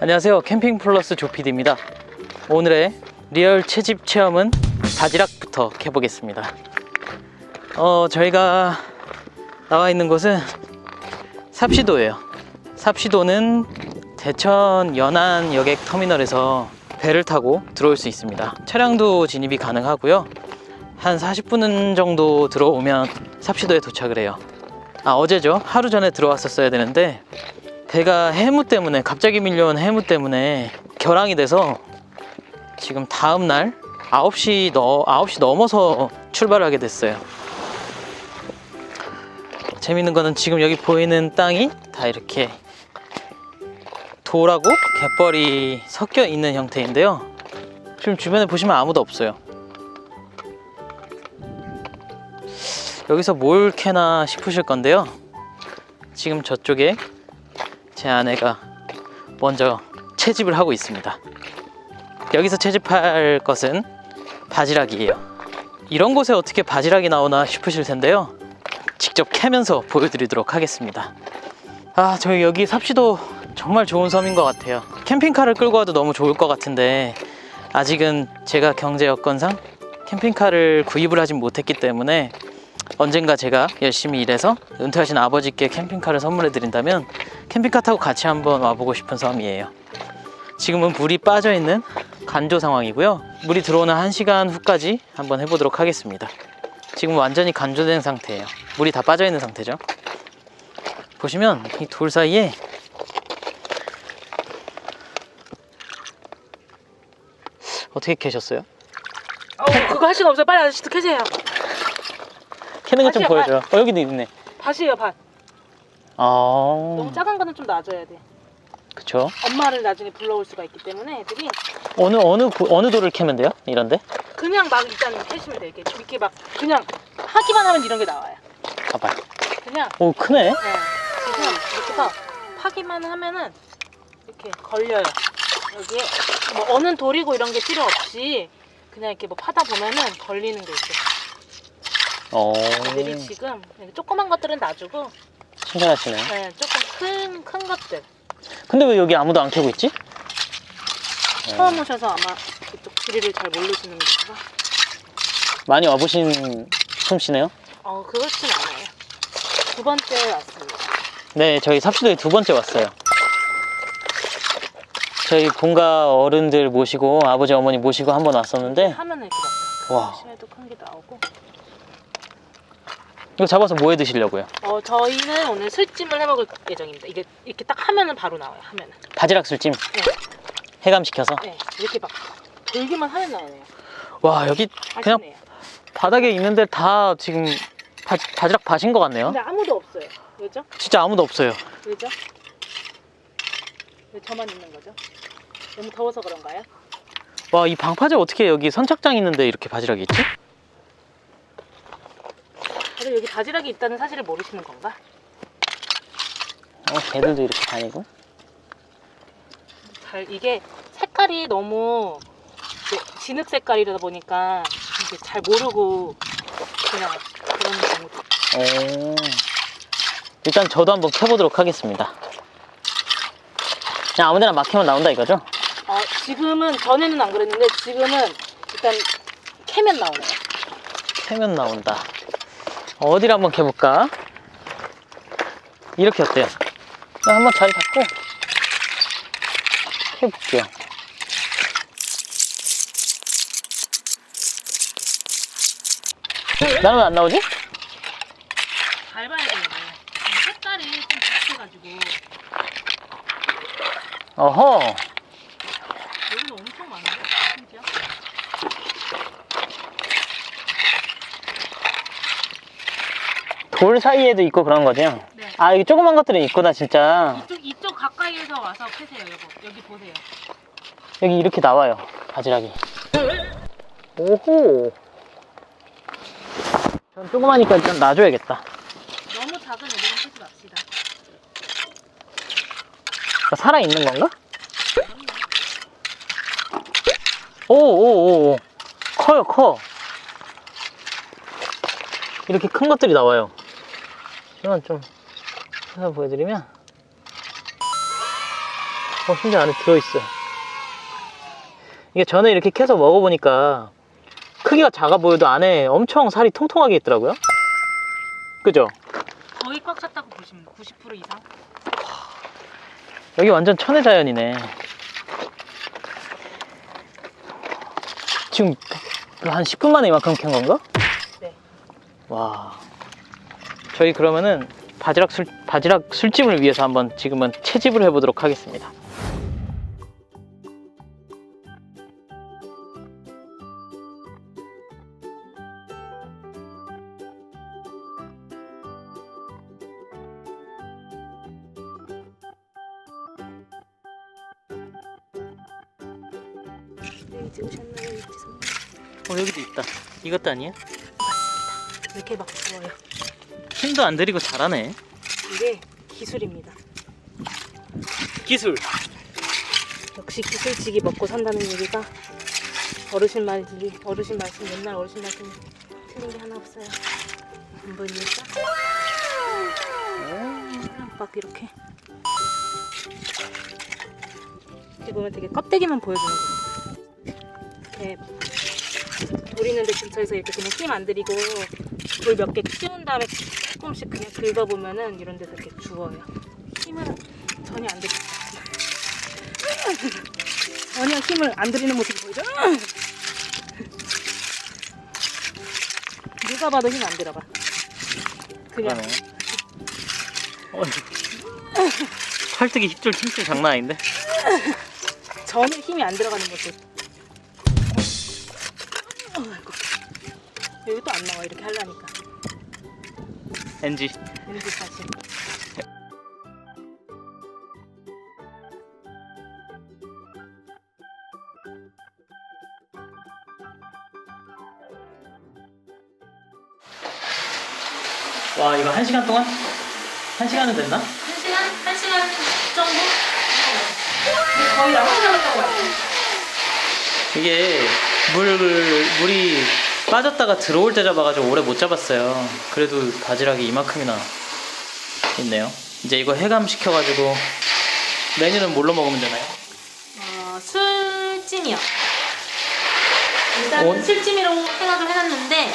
안녕하세요. 캠핑 플러스 조피디입니다. 오늘의 리얼 채집 체험은 바지락부터 해보겠습니다. 어, 저희가 나와 있는 곳은 삽시도예요. 삽시도는 대천 연안 여객 터미널에서 배를 타고 들어올 수 있습니다. 차량도 진입이 가능하고요. 한 40분 정도 들어오면 삽시도에 도착을 해요. 아, 어제죠. 하루 전에 들어왔었어야 되는데 배가 해무 때문에 갑자기 밀려온 해무 때문에 결항이 돼서 지금 다음 날 9시 너 9시 넘어서 출발하게 됐어요. 재밌는 거는 지금 여기 보이는 땅이 다 이렇게 돌하고 갯벌이 섞여 있는 형태인데요. 지금 주변에 보시면 아무도 없어요. 여기서 뭘 캐나 싶으실 건데요. 지금 저쪽에 제 아내가 먼저 채집을 하고 있습니다. 여기서 채집할 것은 바지락이에요. 이런 곳에 어떻게 바지락이 나오나 싶으실 텐데요. 직접 캐면서 보여드리도록 하겠습니다. 아, 저희 여기 삽시도 정말 좋은 섬인 것 같아요. 캠핑카를 끌고 와도 너무 좋을 것 같은데 아직은 제가 경제 여건상 캠핑카를 구입을 하진 못했기 때문에 언젠가 제가 열심히 일해서 은퇴하신 아버지께 캠핑카를 선물해 드린다면 캠핑카 타고 같이 한번 와보고 싶은 섬이에요. 지금은 물이 빠져 있는 간조 상황이고요. 물이 들어오는 1시간 후까지 한번 해보도록 하겠습니다. 지금 완전히 간조된 상태예요. 물이 다 빠져 있는 상태죠. 보시면 이 돌 사이에 어떻게 캐셨어요? 어, 그거 할 시간 없어요. 빨리 아저씨도 캐세요. 캐는 것 좀 다시요, 보여줘요. 어, 여기도 있네. 밭이에요, 밭. 아, 너무 작은 거는 좀 놔줘야 돼. 그쵸. 엄마를 나중에 불러올 수가 있기 때문에 애들이 어느 어느 고- 어느 돌을 캐면 돼요? 이런데? 그냥 막 일단 캐시면 돼. 이렇게, 이렇게 막 그냥 하기만 하면 이런 게 나와요. 봐봐요. 그냥 오 크네. 네. 지금 이렇게 해서 파기만 하면은 이렇게 걸려요. 여기에 뭐 어느 돌이고 이런 게 필요 없이 그냥 이렇게 뭐 파다 보면은 걸리는 게 있어요. 어. 애들이 지금 조그만 것들은 놔주고 신기하시네. 네, 조금 큰, 큰 것들. 근데 왜 여기 아무도 안 캐고 있지? 처음 오셔서 아마 이쪽 지리를 잘 모르시는 건가? 많이 와보신 솜씨네요. 어, 그렇진 않아요. 두 번째 왔습니다. 네, 저희 삽시도에 두 번째 왔어요. 저희 본가 어른들 모시고 아버지 어머니 모시고 한 번 왔었는데 하면은 이렇게 나와요. 와 심해도 큰 게 나오고. 이거 잡아서 뭐 해 드시려고요? 어, 저희는 오늘 술찜을 해 먹을 예정입니다. 이게 이렇게 딱 하면은 바로 나와요. 하면은. 바지락 술찜 네, 해감시켜서. 네. 이렇게 막 돌기만 하면 나오네요. 와 여기 그냥 아시네요. 바닥에 있는데 다 지금 바, 바지락 밭인 것 같네요. 근데 아무도 없어요. 왜죠? 진짜 아무도 없어요. 왜죠? 왜 저만 있는 거죠? 너무 더워서 그런가요? 와 이 방파제 어떻게 여기 선착장 있는데 이렇게 바지락이 있지? 다들 여기 바지락이 있다는 사실을 모르시는 건가? 어, 개들도 이렇게 다니고. 잘 이게 색깔이 너무 이제 진흙 색깔이다 보니까 이게 잘 모르고 그냥 그런 경우도 오. 일단 저도 한번 켜보도록 하겠습니다. 그냥 아무데나 막 캐면 나온다 이거죠? 어, 지금은 전에는 안 그랬는데 지금은 일단 캐면 나오네요. 캐면 나온다. 어디를 한번 캐볼까? 이렇게 어때요? 한번 자리 잡고 캐볼게요. 나는 왜 안 나오지? 밟아야 되는데 이 색깔이 좀 비슷해가지고 어허. 여기는 엄청 많은데 심지어 돌 사이에도 있고 그런 거죠? 네. 아, 여기 조그만 것들은 있구나, 진짜. 이쪽 이쪽 가까이에서 와서 캐세요 여보 여기 보세요 여기 이렇게 나와요, 바지락이. 오호. 전 조그마니까 일단 놔줘야겠다. 너무 작은 애들은 캐지 맙시다 살아있는 건가? 오오오 커요 커 이렇게 큰 것들이 나와요 이건 좀 해서 보여드리면 어, 심지어 안에 들어있어요. 이게 전에 이렇게 캐서 먹어보니까 크기가 작아 보여도 안에 엄청 살이 통통하게 있더라고요. 그죠? 거의 꽉 찼다고 보시면 90% 이상. 여기 완전 천혜 자연이네. 지금 한 10분 만에 이만큼 캔 건가? 네. 와. 저희 그러면은 바지락 술 바지락 술집을 위해서 한번 지금은 채집을 해보도록 하겠습니다. 선물. 어 여기도 있다. 이것도 아니야? 이렇게 막 주워요. 힘도 안 들이고 잘하네. 이게 기술입니다. 기술. 역시 기술직이 먹고 산다는 얘기가 어르신 말이 어르신 말씀 옛날 어르신 말씀 틀린 게 하나 없어요. 안 보입니까? 막 이렇게 이렇게 보면 되게 껍데기만 보여주는 거예요. 이렇게 돌 있는데 근처에서 이렇게 그냥 힘 안 들이고 돌 몇개 씌운 다음에 조금씩 그냥 긁어보면은 이런 데서 이렇게 주워요. 힘을 전혀 안 들이고 전혀 힘을 안 들이는 모습이 보이죠? 누가 봐도 힘 안 들어가. 그냥 그러네. 어, 팔뚝이 힙줄 틈줄 장난 아닌데? 전혀 힘이 안 들어가는 모습. 여기 또 안 나와 이렇게 하려니까. NG. 왠지 사실. 와 이거 한 시간 동안? 한 시간은 됐나? 한 시간? 한 시간 정도? 거의 나만 남았다고. 이게 물 물이 빠졌다가 들어올 때 잡아가지고 오래 못 잡았어요. 그래도 바지락이 이만큼이나 있네요. 이제 이거 해감 시켜가지고 메뉴는 뭘로 먹으면 되나요? 어, 술찜이요. 일단 온? 술찜이라고 생각을 해놨는데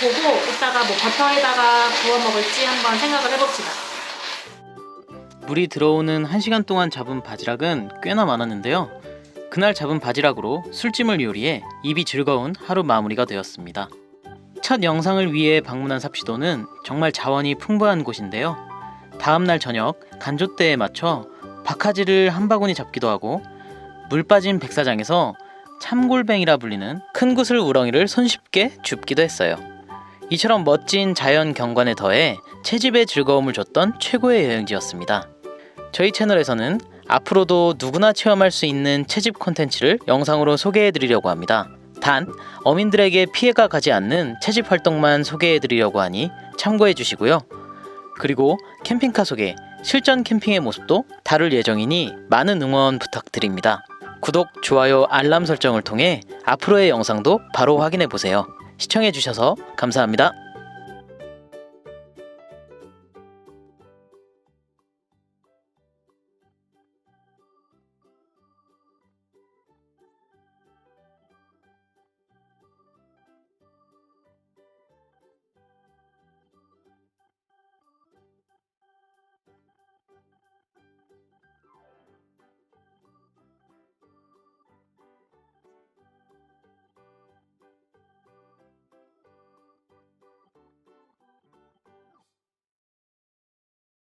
보고 이따가 뭐 버터에다가 구워 먹을지 한번 생각을 해봅시다. 물이 들어오는 1시간 동안 잡은 바지락은 꽤나 많았는데요. 그날 잡은 바지락으로 술찜을 요리해 입이 즐거운 하루 마무리가 되었습니다. 첫 영상을 위해 방문한 삽시도는 정말 자원이 풍부한 곳인데요. 다음날 저녁 간조대에 맞춰 박하지를 한 바구니 잡기도 하고 물 빠진 백사장에서 참골뱅이라 불리는 큰 구슬 우렁이를 손쉽게 줍기도 했어요. 이처럼 멋진 자연 경관에 더해 채집의 즐거움을 줬던 최고의 여행지였습니다. 저희 채널에서는 앞으로도 누구나 체험할 수 있는 채집 콘텐츠를 영상으로 소개해 드리려고 합니다. 단 어민들에게 피해가 가지 않는 채집 활동만 소개해 드리려고 하니 참고해 주시고요. 그리고 캠핑카 소개, 실전 캠핑의 모습도 다룰 예정이니 많은 응원 부탁드립니다. 구독, 좋아요, 알람 설정을 통해 앞으로의 영상도 바로 확인해 보세요. 시청해 주셔서 감사합니다.